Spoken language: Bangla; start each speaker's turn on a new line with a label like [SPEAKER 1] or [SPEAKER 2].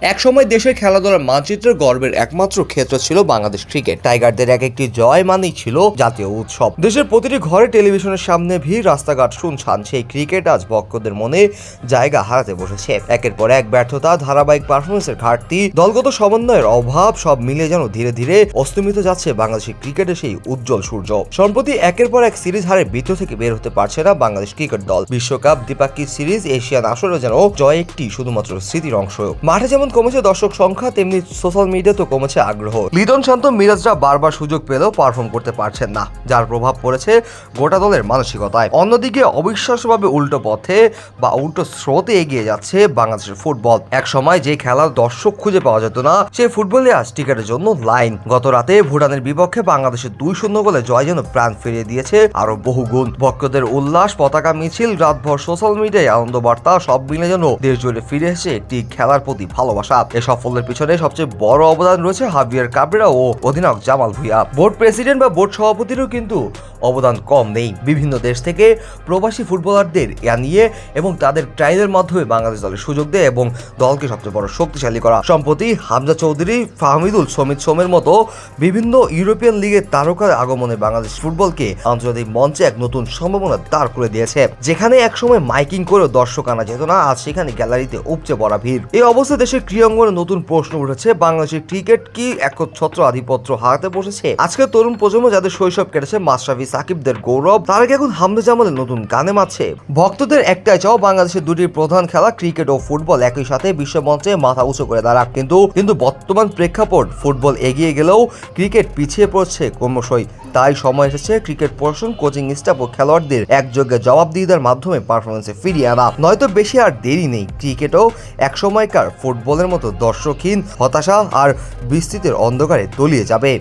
[SPEAKER 1] একসময় দেশের খেলাধুলার মানচিত্রের গর্বের একমাত্র ক্ষেত্র ছিল বাংলাদেশ ক্রিকেট। টাইগারদের এক একটি জয় মানেই ছিল জাতীয় উৎসব। দেশের প্রতিটি ঘরে টেলিভিশনের সামনে ভিড়, রাস্তাঘাট শুনছান। সেই ক্রিকেট আজ ভক্তদের মনে জায়গা হারাতে বসেছে। একের পর এক ব্যর্থতা, ধারাবাহিক পারফরমেন্সের ঘাটতি, দলগত সমন্বয়ের অভাব, সব মিলে যেন ধীরে ধীরে অস্তমিত যাচ্ছে বাংলাদেশের ক্রিকেটের সেই উজ্জ্বল সূর্য। সম্প্রতি একের পর এক সিরিজ হারের বৃত্ত থেকে বের হতে পারছে না বাংলাদেশ ক্রিকেট দল। বিশ্বকাপ, দ্বিপাক্ষিক সিরিজ, এশিয়ান আসরে যেন জয় একটি শুধুমাত্র স্মৃতির অংশ। মাঠে যেমন কমেছে দর্শক সংখ্যা, তেমনি সোশ্যাল মিডিয়াতেও কমেছে আগ্রহ। লিটন শান্ত, মিরাজরা বারবার সুযোগ পেলেও পারফর্ম করতে পারছেন না, যার প্রভাব পড়েছে গোটা দলের মানসিকতায়। অন্যদিকে অবিশ্বাস্যভাবে উল্টো পথে বা উল্টো স্রোতে এগিয়ে যাচ্ছে বাংলাদেশের ফুটবল এক সময় যে খেলার দর্শক খুঁজে পাওয়া যেত না, সে ফুটবলে আজ টিকেটের জন্য লাইন গত রাতে ভুটানের বিপক্ষে বাংলাদেশের দুই শূন্য গোলে জয় যেন প্রাণ ফিরিয়ে দিয়েছে আরও বহু গুণ। ভক্তদের উল্লাস, পতাকা মিছিল, রাতভর সোশ্যাল মিডিয়ায় আনন্দ বার্তা সব মিলে যেন দেশ জুড়ে ফিরে এসে একটি খেলার প্রতি ভালোবাসা। এ সাফল্যের পিছনে সবচেয়ে বড় অবদান রয়েছে হাবিয়ার কাবরেরা ও অধিনায়ক জামাল ভুইয়া। বোর্ড প্রেসিডেন্ট বা বোর্ড সভাপতিরও কিন্তু অবদান কম নেই। বিভিন্ন দেশ থেকে প্রবাসী ফুটবলারদের আনিয়ে এবং তাদের ট্রায়ালের মাধ্যমে বাংলাদেশ দলের সুযোগ দেয় এবং দলকে সবচেয়ে বড় শক্তিশালী করা। সম্প্রতি হামজা চৌধুরী, ফাহমিদুল, সমিত সোমের মতো বিভিন্ন ইউরোপিয়ান লিগের তারকার আগমনে বাংলাদেশ ফুটবলকে আন্তর্জাতিক মঞ্চে এক নতুন সম্ভাবনা দাঁড় করে দিয়েছে। যেখানে একসময় মাইকিং করেও দর্শক আনা যেত না, আজ সেখানে গ্যালারিতে উপচে পড়া ভিড়। এই অবস্থায় দেশের ক্রীড়াঙ্গনে নতুন প্রশ্ন উঠেছে, বাংলাদেশের ক্রিকেট কি একচ্ছত্র আধিপত্য হারাতে বসেছে? আজকের তরুণ প্রজন্ম যাদের শৈশব কেটেছে, মাশরাফি সাকিবদের গৌরব, তারা কি এখন হামদে জামালের নতুন গানে মারছে। ভক্তদের একটাই চাও বাংলাদেশের দুটি প্রধান খেলা, ক্রিকেট ও ফুটবল, একই সাথে বিশ্বমঞ্চে মাথা উঁচু করে দাঁড়াক। কিন্তু কিন্তু বর্তমান প্রেক্ষাপট, ফুটবল এগিয়ে গেলেও ক্রিকেট পিছিয়ে পড়ছে ক্রমশই। তাই সময় এসেছে ক্রিকেট প্রশাসন, কোচিং স্টাফ ও খেলোয়াড়দের একযোগে জবাবদিহিতার মাধ্যমে পারফরমেন্সে ফিরিয়ে আনা। নয়তো বেশি আর দেরি নেই, ক্রিকেটও একসময়কার ফুটবলের মতো দর্শকহীন হতাশা আর বিস্তৃতের অন্ধকারে তলিয়ে যাবে।